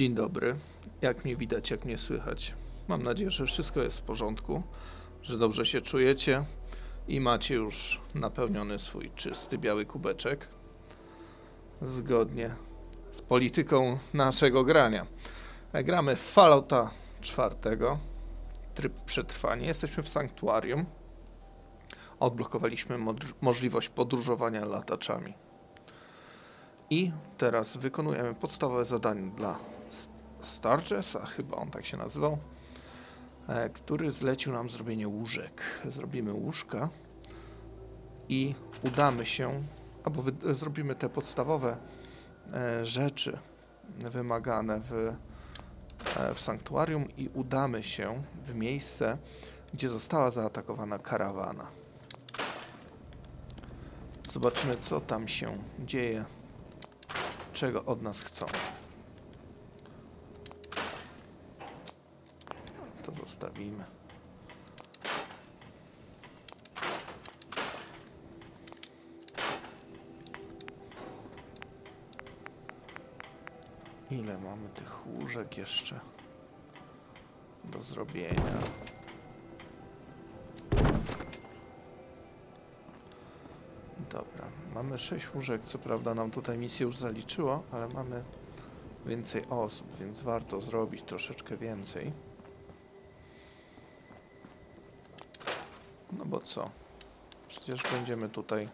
Dzień dobry. Jak mnie widać, jak mnie słychać? Mam nadzieję, że wszystko jest w porządku, że dobrze się czujecie i macie już napełniony swój czysty biały kubeczek zgodnie z polityką naszego grania. Gramy w Fallouta czwartego, tryb przetrwanie. Jesteśmy w sanktuarium. Odblokowaliśmy możliwość podróżowania lataczami. I teraz wykonujemy podstawowe zadanie dla S- Stargessa, chyba on tak się nazywał, e, który zlecił nam zrobienie łóżek. Zrobimy łóżka i udamy się, albo zrobimy te podstawowe e, rzeczy wymagane w, e, w sanktuarium i udamy się w miejsce, gdzie została zaatakowana karawana. Zobaczymy, co tam się dzieje, czego od nas chcą. To zostawimy. Ile mamy tych łóżek jeszcze do zrobienia? Dobra, mamy 6 łóżek, co prawda nam tutaj misję już zaliczyło, ale mamy więcej osób, więc warto zrobić troszeczkę więcej. Co? Przecież będziemy tutaj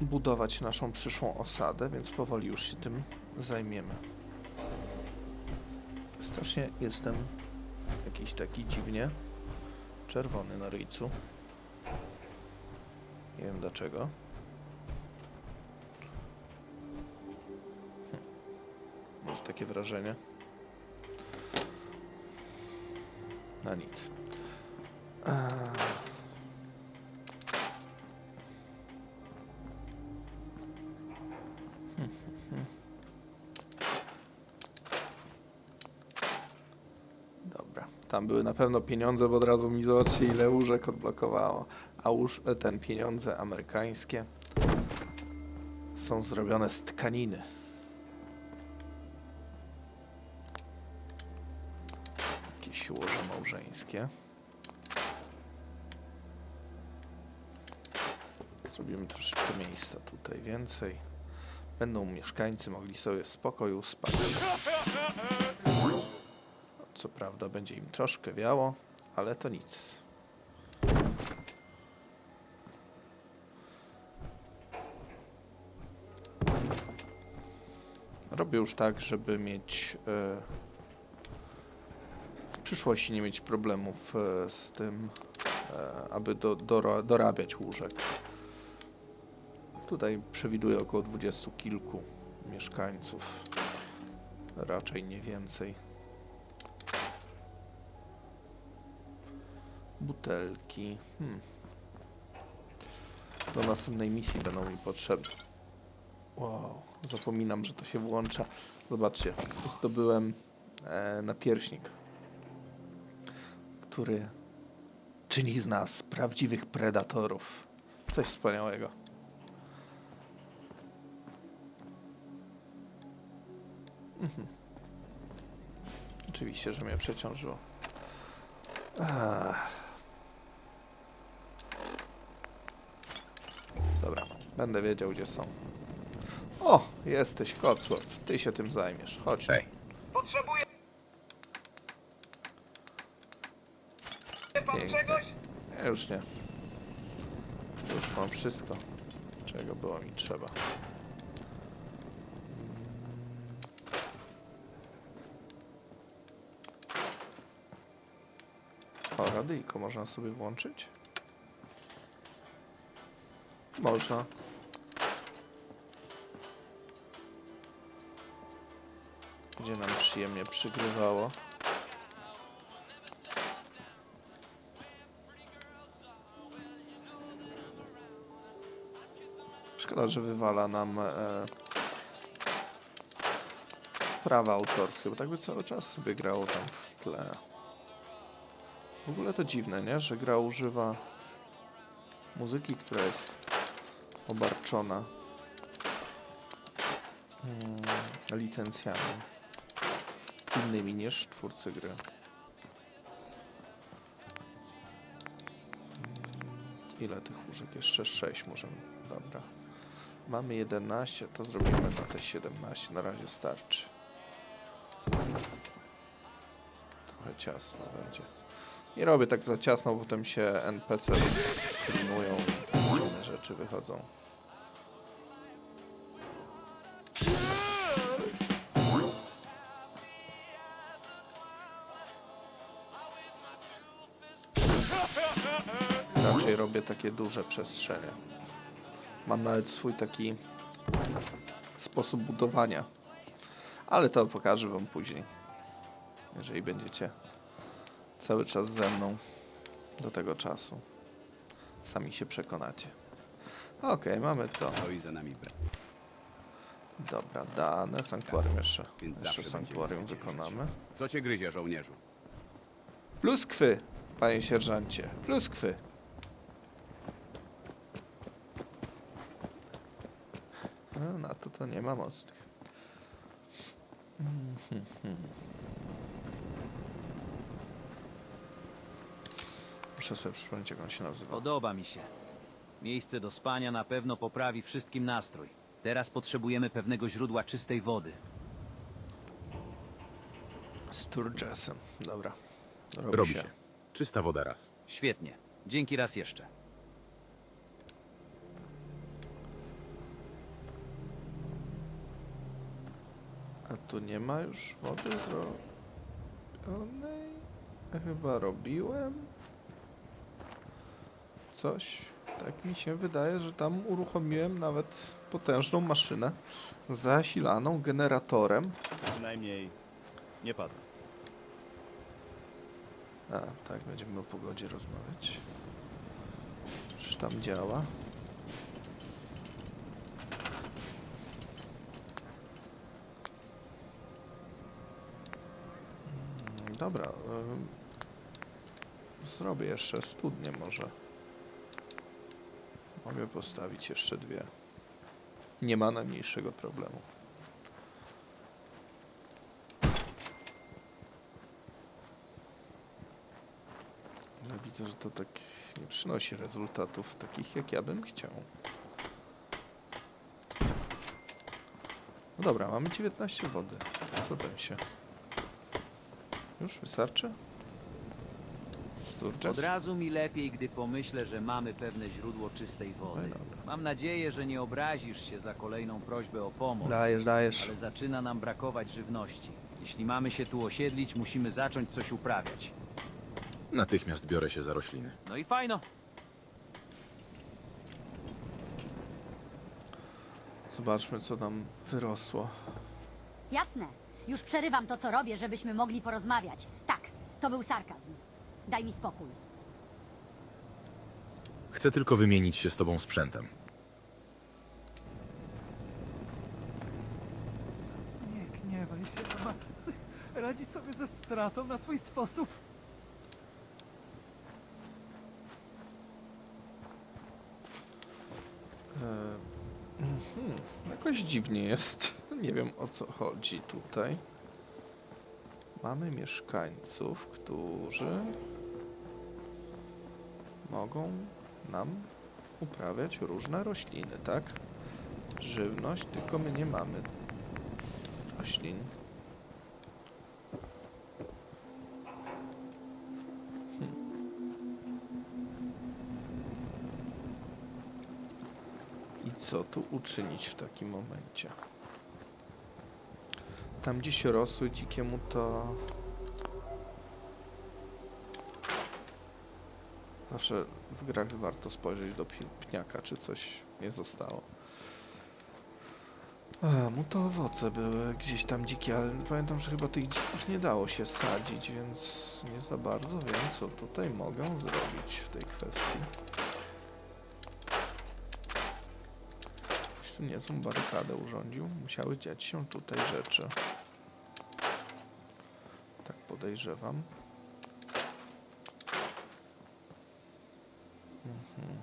budować naszą przyszłą osadę, więc powoli już się tym zajmiemy. Strasznie jestem jakiś taki dziwnie czerwony na ryjcu. Nie wiem dlaczego. Hm. Może takie wrażenie. Na nic. Eee. Hmm, hmm, hmm. Dobra, tam były na pewno pieniądze, bo od razu mi zobaczcie ile łóżek odblokowało. A łóż, e, ten pieniądze amerykańskie są zrobione z tkaniny. Jakieś łoże małżeńskie. Zrobimy troszeczkę miejsca tutaj więcej. Będą mieszkańcy mogli sobie w spokoju spać. Co prawda będzie im troszkę wiało, ale to nic. Robię już tak, żeby mieć e, w przyszłości nie mieć problemów e, z tym, e, aby do, dora, dorabiać łóżek. Tutaj przewiduję około dwudziestu kilku mieszkańców. Raczej nie więcej. Butelki. Hmm. Do następnej misji będą mi potrzebne. Wow, zapominam, że to się włącza. Zobaczcie, zdobyłem e, napierśnik, który czyni z nas prawdziwych predatorów. Coś wspaniałego. Mhm. Oczywiście, że mnie przeciążyło. Ach. Dobra, będę wiedział, gdzie są. O, jesteś Cotsworth. Ty się tym zajmiesz. Chodź. Hej. Potrzebuje pan Pięknie. czegoś? Ja już nie. Już mam wszystko, czego było mi trzeba. O, radyjko można sobie włączyć? Można. Gdzie nam przyjemnie przygrywało. Szkoda, że wywala nam e, prawa autorskie, bo tak by cały czas sobie grało tam w tle. W ogóle to dziwne, nie? Że gra używa muzyki, która jest obarczona mm, licencjami innymi niż twórcy gry. Mm, Ile tych łóżek? Jeszcze 6 możemy. Dobra. Mamy 11, to zrobimy na te 17. Na razie starczy. Trochę ciasno będzie. Nie robię tak za ciasno, bo potem się NPC i inne rzeczy wychodzą. Raczej robię takie duże przestrzenie. Mam nawet swój taki sposób budowania. Ale to pokażę wam później. Jeżeli będziecie cały czas ze mną do tego czasu. Sami się przekonacie. Okej, mamy to. To i za nami. Dobra, dane. Sanktuarium jeszcze. Więc Jeszcze sanktuarium wykonamy. Co cię gryzie, żołnierzu? Pluskwy, panie sierżancie. Pluskwy. No, na to to nie ma mocnych. Mhm. Muszę sobie przypomnieć, jak on się nazywa. Podoba mi się. Miejsce do spania na pewno poprawi wszystkim nastrój. Teraz potrzebujemy pewnego źródła czystej wody. Sturgesem. Dobra. Robi, Robi się. się. Czysta woda raz. Świetnie. Dzięki raz jeszcze. A tu nie ma już wody zrobionej? Chyba robiłem. Coś. Tak mi się wydaje, że tam uruchomiłem nawet potężną maszynę zasilaną generatorem. Przynajmniej nie pada. A, tak, będziemy o pogodzie rozmawiać. Czy tam działa? Mm, Dobra. Zrobię jeszcze studnię może. Mogę postawić jeszcze dwie. Nie ma najmniejszego problemu. Ale widzę, że to tak nie przynosi rezultatów takich, jak ja bym chciał. No dobra, mamy 19 wody. Co tam się? Już wystarczy? Sturges? Od razu mi lepiej, gdy pomyślę, że mamy pewne źródło czystej wody. Dobra. Mam nadzieję, że nie obrazisz się za kolejną prośbę o pomoc. Dajesz, dajesz. Ale zaczyna nam brakować żywności. Jeśli mamy się tu osiedlić, musimy zacząć coś uprawiać. Natychmiast biorę się za rośliny. No i fajno. Zobaczmy, co nam wyrosło. Jasne. Już przerywam to, co robię, żebyśmy mogli porozmawiać. Tak, to był sarkazm. Daj mi spokój. Chcę tylko wymienić się z tobą sprzętem. Nie gniewaj się, matcy. Radzi sobie ze stratą na swój sposób. E, mhm, jakoś dziwnie jest. Nie wiem o co chodzi tutaj. Mamy mieszkańców, którzy mogą nam uprawiać różne rośliny, tak? Żywność, tylko my nie mamy roślin. I co tu uczynić w takim momencie? Tam gdzieś rosły dzikiemu to... Zawsze w grach warto spojrzeć do pniaka, czy coś nie zostało. A, mu to owoce były gdzieś tam dzikie, ale pamiętam, że chyba tych dzików nie dało się sadzić, więc nie za bardzo wiem, co tutaj mogę zrobić w tej kwestii. Ktoś tu niezłą barykadę urządził. Musiały dziać się tutaj rzeczy. Tak podejrzewam. Mhm.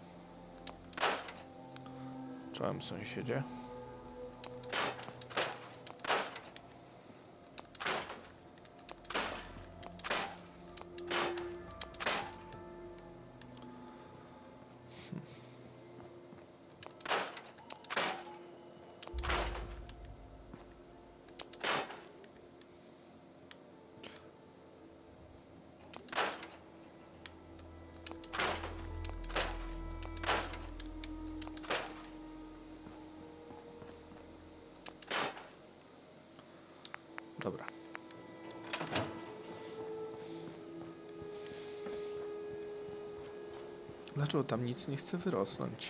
Czołem sąsiedzie. Tam nic nie chce wyrosnąć?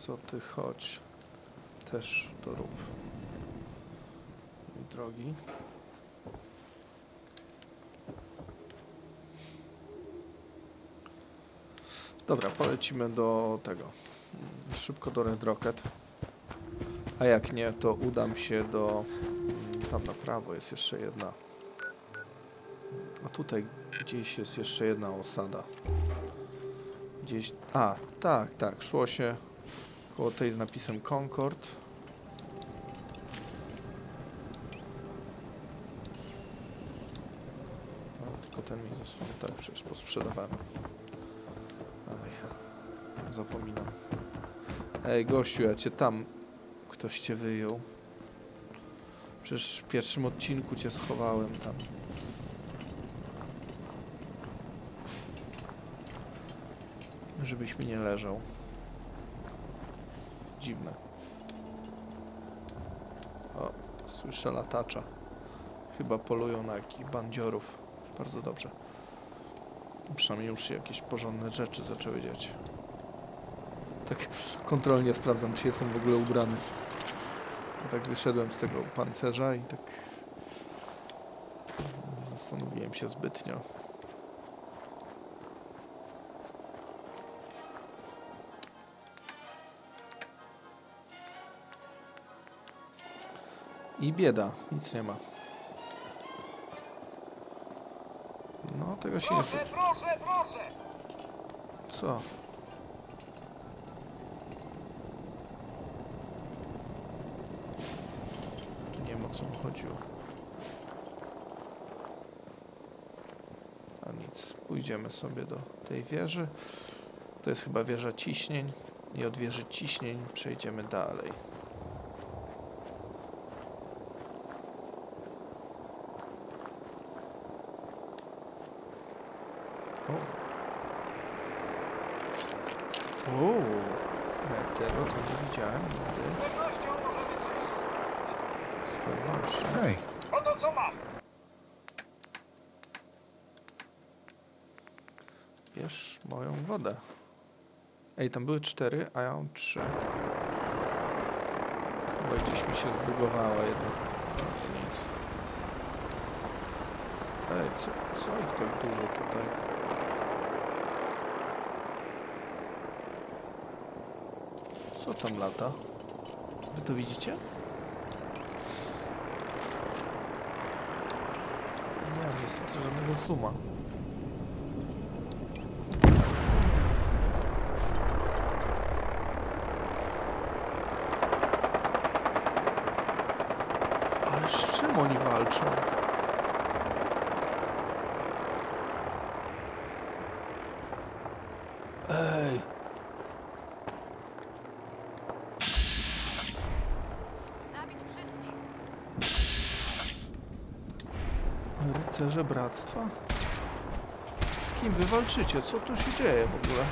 Co ty chodź. Też to rób. Mój drogi. Dobra, polecimy do tego. Szybko do Red Rocket. A jak nie, to udam się do. Tam na prawo jest jeszcze jedna. Tutaj gdzieś jest jeszcze jedna osada. Gdzieś. A, tak, tak. Szło się koło tej z napisem Concord. Tylko ten mi został. Tak, przecież posprzedawałem. Aj, zapominam. Ej, gościu, ja cię tam... Ktoś cię wyjął. Przecież w pierwszym odcinku cię schowałem tam. Żebyś mi nie leżał. Dziwne. O, słyszę latacza. Chyba polują na jakichś bandziorów. Bardzo dobrze. Przynajmniej już się jakieś porządne rzeczy zaczęły dziać. Tak kontrolnie sprawdzam, czy jestem w ogóle ubrany. Ja tak wyszedłem z tego pancerza i tak zastanowiłem się zbytnio. I bieda, nic nie ma. No, tego się nie... Proszę, proszę, proszę! Co? Nie wiem o co mu chodziło. A nic, pójdziemy sobie do tej wieży. To jest chyba wieża ciśnień. I od wieży ciśnień przejdziemy dalej. O. O, ja tego to nie widziałem nigdy. Z pewnością. Hej, Bierz moją wodę. Ej, tam były cztery, a ja mam trzy. Chyba gdzieś mi się zbugowała jedna. No, to nic. Ej, co, co ich tak dużo tutaj? Co tam lata? Wy to widzicie? Nie mam niestety żadnego zooma. Ale z czym oni walczą? Ej! Rycerze Bractwa? Z kim wy walczycie? Co tu się dzieje w ogóle?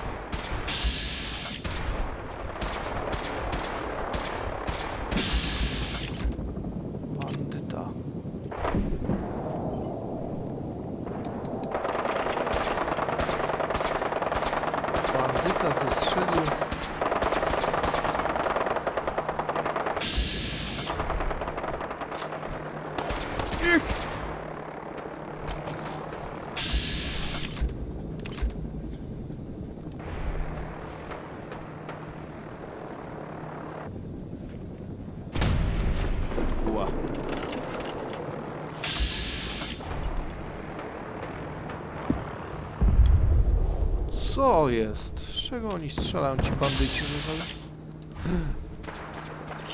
Co jest? Z czego oni strzelają ci bandyci?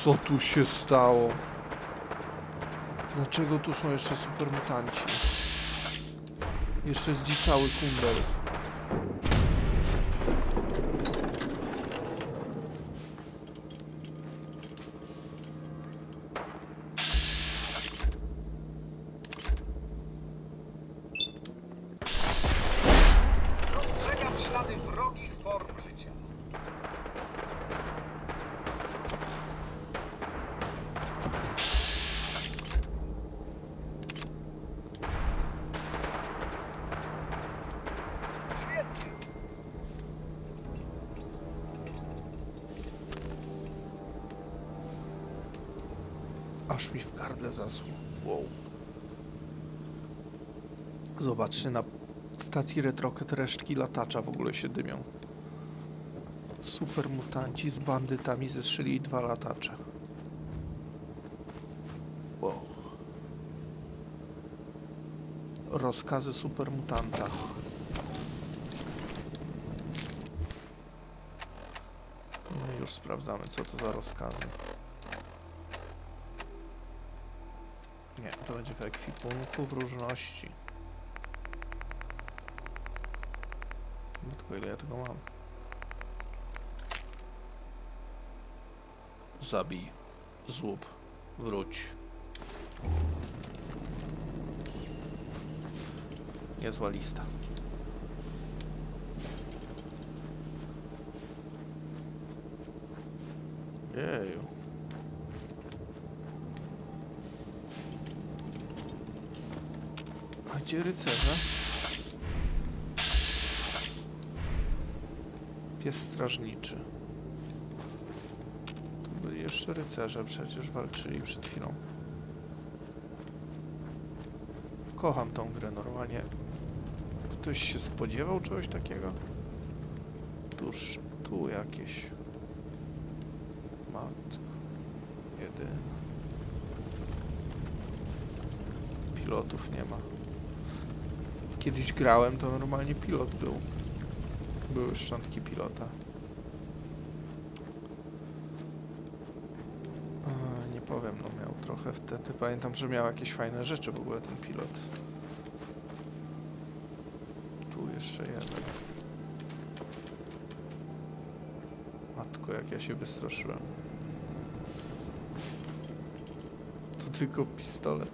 Co tu się stało? Dlaczego tu są jeszcze supermutanci? Jeszcze zdziczały kundel. Aż mi w gardle zasło. Wow. Zobaczcie, na stacji Retroket resztki latacza w ogóle się dymią. Super mutanci z bandytami zestrzelili dwa latacze. Wow. Rozkazy supermutanta. No już sprawdzamy, co to za rozkazy. Nie, to będzie w ekwipunku w różności. No tylko ile ja tego mam? Zabij, złup, wróć. Niezła lista. Jeju. A gdzie rycerze? Pies strażniczy. To byli jeszcze rycerze przecież walczyli przed chwilą. Kocham tą grę normalnie. Ktoś się spodziewał czegoś takiego? Tuż tu jakieś. Matko. Jedyne. Pilotów nie ma. Kiedyś grałem, to normalnie pilot był. Były szczątki pilota. Nie powiem, no miał trochę wtedy. Pamiętam, że miał jakieś fajne rzeczy w ogóle ten pilot. Tu jeszcze jeden. Matko, jak ja się wystraszyłem. To tylko pistolet.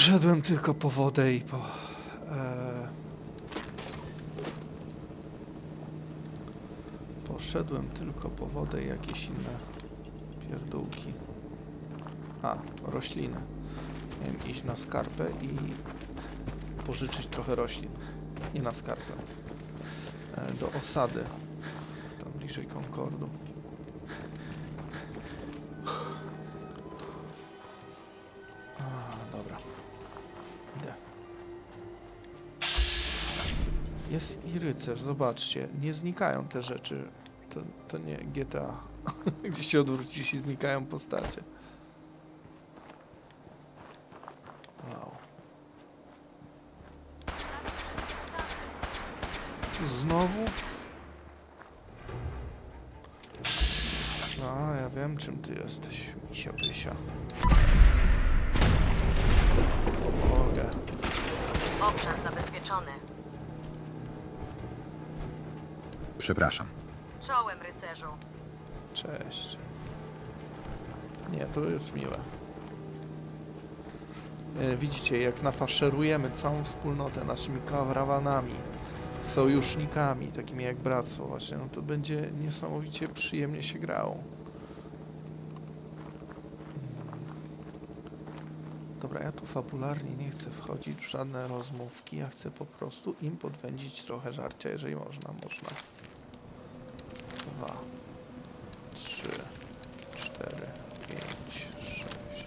Poszedłem tylko po wodę i po... E... Poszedłem tylko po wodę i jakieś inne pierdółki. A, rośliny. Miałem iść na skarpę i pożyczyć trochę roślin. Nie na skarpę. E, do osady. Tam bliżej Concordu. Jest i rycerz, zobaczcie. Nie znikają te rzeczy. To, to nie GTA. Gdzie się odwrócisz i znikają postacie. Wow. Znowu? A, ja wiem czym ty jesteś, misio pysia. Przepraszam. Czołem, rycerzu. Cześć. Nie, to jest miłe. E, Widzicie, jak nafaszerujemy całą wspólnotę naszymi karawanami, sojusznikami, takimi jak bractwo właśnie, no to będzie niesamowicie przyjemnie się grało. Mm. Dobra, ja tu fabularnie nie chcę wchodzić w żadne rozmówki, ja chcę po prostu im podwędzić trochę żarcia, jeżeli można, można. Dwa, trzy, cztery, pięć, sześć.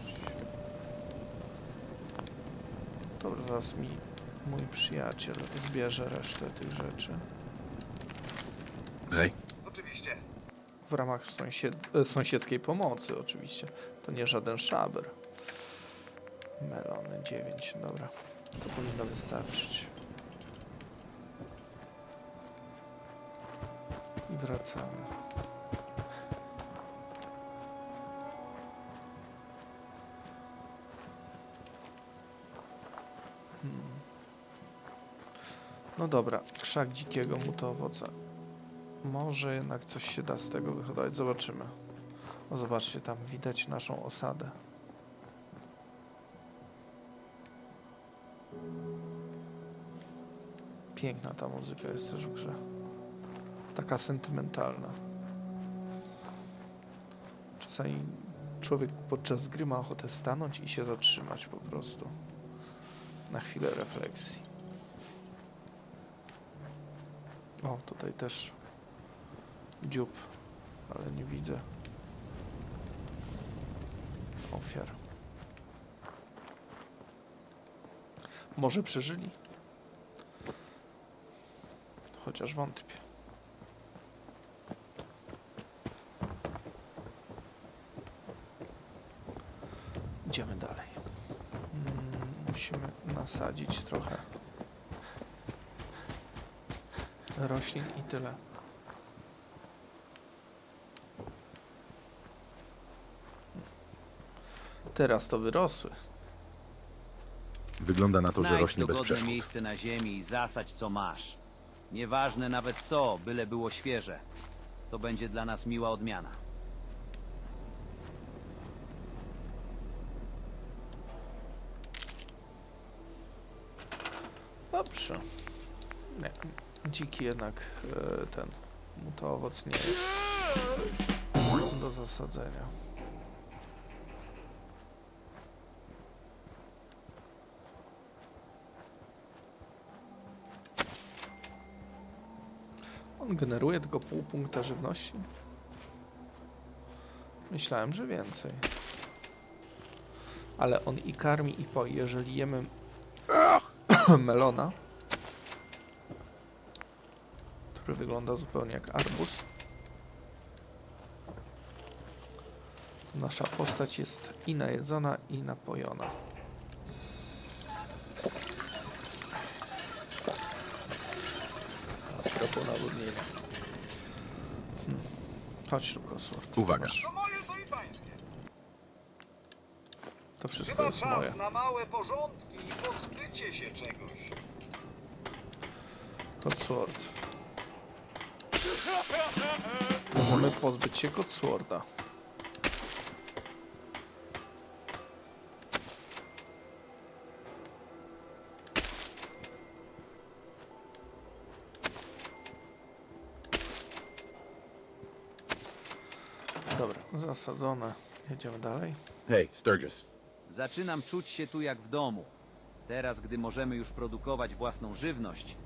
Dobra, zaraz mi mój przyjaciel zbierze resztę tych rzeczy. Hej, W ramach sąsied e, sąsiedzkiej pomocy oczywiście. To nie żaden szaber. Melony 9, dobra. To powinno wystarczyć. Wracamy. Hmm. No dobra, krzak dzikiego mu to owoce. Może jednak coś się da z tego wyhodować. Zobaczymy. O, zobaczcie, tam widać naszą osadę. Piękna ta muzyka jest też w grze. Taka sentymentalna. Czasami człowiek podczas gry ma ochotę stanąć i się zatrzymać po prostu. Na chwilę refleksji. O, tutaj też dziób, ale nie widzę. ofiar. Może przeżyli? Chociaż wątpię. Idziemy dalej. Mm, Musimy nasadzić trochę roślin i tyle. Teraz to wyrosły. Wygląda na to, że Znajdź rośnie bez dogodne przeszkód. miejsce na ziemi i zasadź co masz. Nieważne nawet co, byle było świeże. To będzie dla nas miła odmiana. Dobrze. Nie, dziki jednak e, ten. Mu to owoc nie jest do zasadzenia. On generuje tylko pół punkta żywności? Myślałem, że więcej. Ale on i karmi i poi. Jeżeli jemy melona, który wygląda zupełnie jak arbuz. To nasza postać jest i najedzona, i napojona. A propos nawodnienia. Hmm. Chodź tu. Uwaga. Masz- To moje, to. To wszystko Chyba jest moje. czas na małe porządki i pozbycie się czegoś. Codsword. Możemy pozbyć się Codsworda. Dobra, zasadzone. Jedziemy dalej. Hej, Sturgis. Zaczynam czuć się tu jak w domu. Teraz, gdy możemy już produkować własną żywność,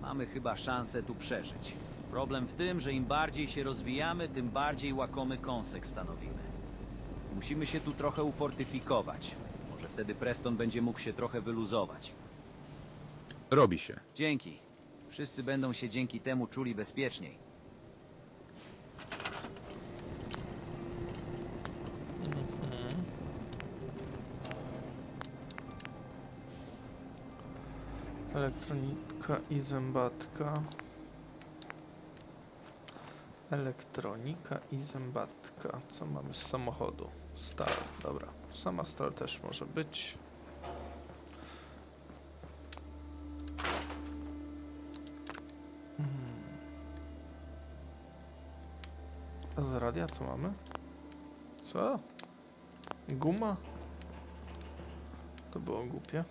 mamy chyba szansę tu przeżyć. Problem w tym, że im bardziej się rozwijamy, tym bardziej łakomy kąsek stanowimy. Musimy się tu trochę ufortyfikować. Może wtedy Preston będzie mógł się trochę wyluzować. Robi się. Dzięki. Wszyscy będą się dzięki temu czuli bezpieczniej. Elektronika i zębatka. Elektronika i zębatka. Co mamy z samochodu? Stal, dobra. Sama stal też może być. Hmm. A z radia co mamy? Co? Guma? To było głupie.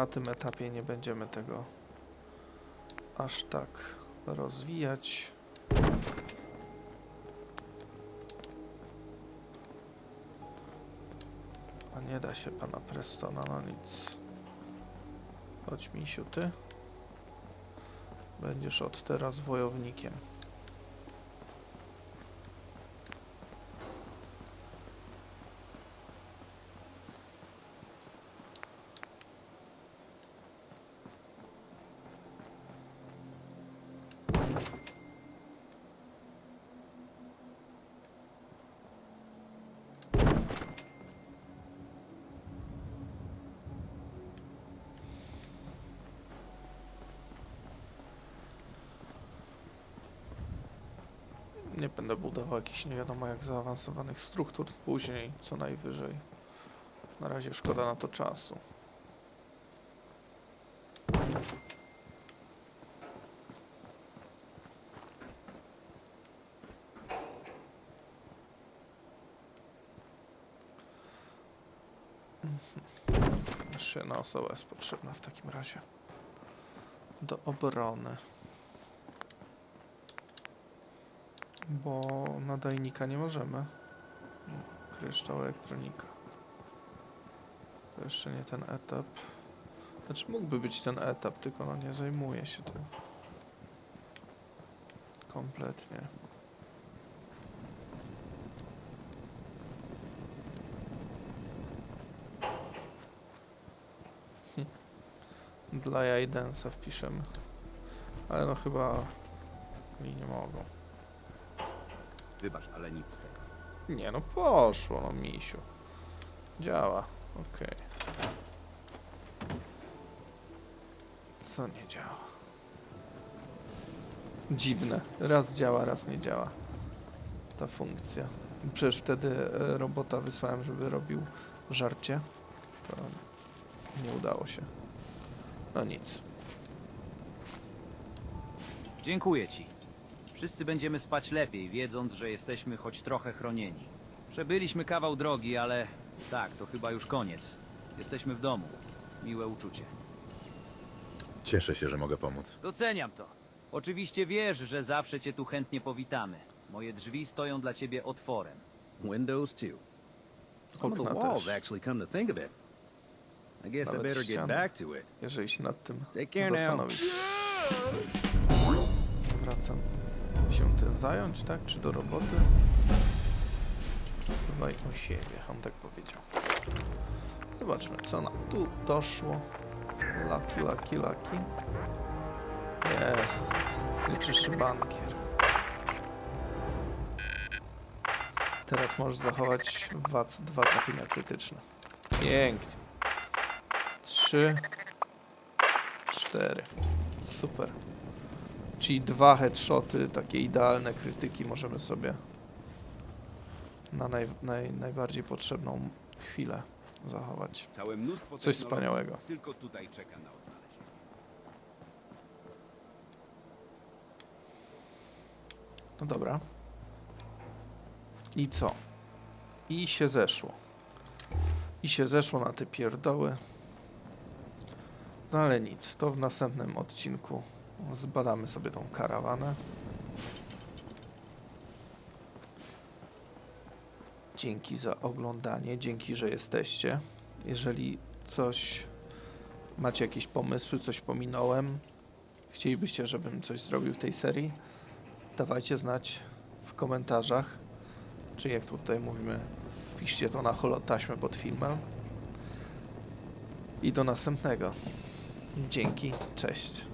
Na tym etapie nie będziemy tego aż tak rozwijać. A nie da się pana Prestona na nic. Chodź misiu, ty. Będziesz od teraz wojownikiem. Nie będę budował jakichś nie wiadomo jak zaawansowanych struktur później, co najwyżej. Na razie szkoda na to czasu. Jeszcze jedna osoba jest potrzebna w takim razie. Do obrony. Bo nadajnika nie możemy. Kryształ elektronika. To jeszcze nie ten etap. Znaczy mógłby być ten etap, tylko no nie zajmuje się tym. Kompletnie. Hm. Dla Jajdensa wpiszemy. Ale no chyba i nie mogą. Wybacz, ale nic z tego. Nie no poszło no misiu. Działa. Okej. Co nie działa? Dziwne. Raz działa, raz nie działa. Ta funkcja. Przecież wtedy e, robota wysłałem, żeby robił żarcie. To nie udało się. No nic. Dziękuję ci. Wszyscy będziemy spać lepiej, wiedząc, że jesteśmy choć trochę chronieni. Przebyliśmy kawał drogi, ale tak, to chyba już koniec. Jesteśmy w domu. Miłe uczucie. Cieszę się, że mogę pomóc. Doceniam to. Oczywiście wiesz, że zawsze cię tu chętnie powitamy. Moje drzwi stoją dla ciebie otworem. Windows too. Some of the Okna walls też. actually come to think of it. I guess I Nawet better get ściany. back to it. Jeżeli się nad tym Take care now. Wracam się tym zająć, tak? Czy do roboty? Dbaj o siebie, on tak powiedział. Zobaczmy, co nam tu doszło. Laki, laki, laki. Jest. Liczysz bankier. Teraz możesz zachować WAC dwa trafienia krytyczne. Pięknie. Trzy. Cztery. Super. Czyli dwa headshoty, takie idealne krytyki możemy sobie na naj, naj, najbardziej potrzebną chwilę zachować. Całe mnóstwo Coś wspaniałego. Tylko tutaj czeka na odnalezienie. No dobra. I co? I się zeszło. I się zeszło na te pierdoły. No ale nic, to w następnym odcinku zbadamy sobie tą karawanę. Dzięki za oglądanie, dzięki, że jesteście. Jeżeli coś macie jakieś pomysły, coś pominąłem, chcielibyście, żebym coś zrobił w tej serii, dawajcie znać w komentarzach, czy jak tutaj mówimy, piszcie to na holotaśmę pod filmem. I do następnego. Dzięki, cześć.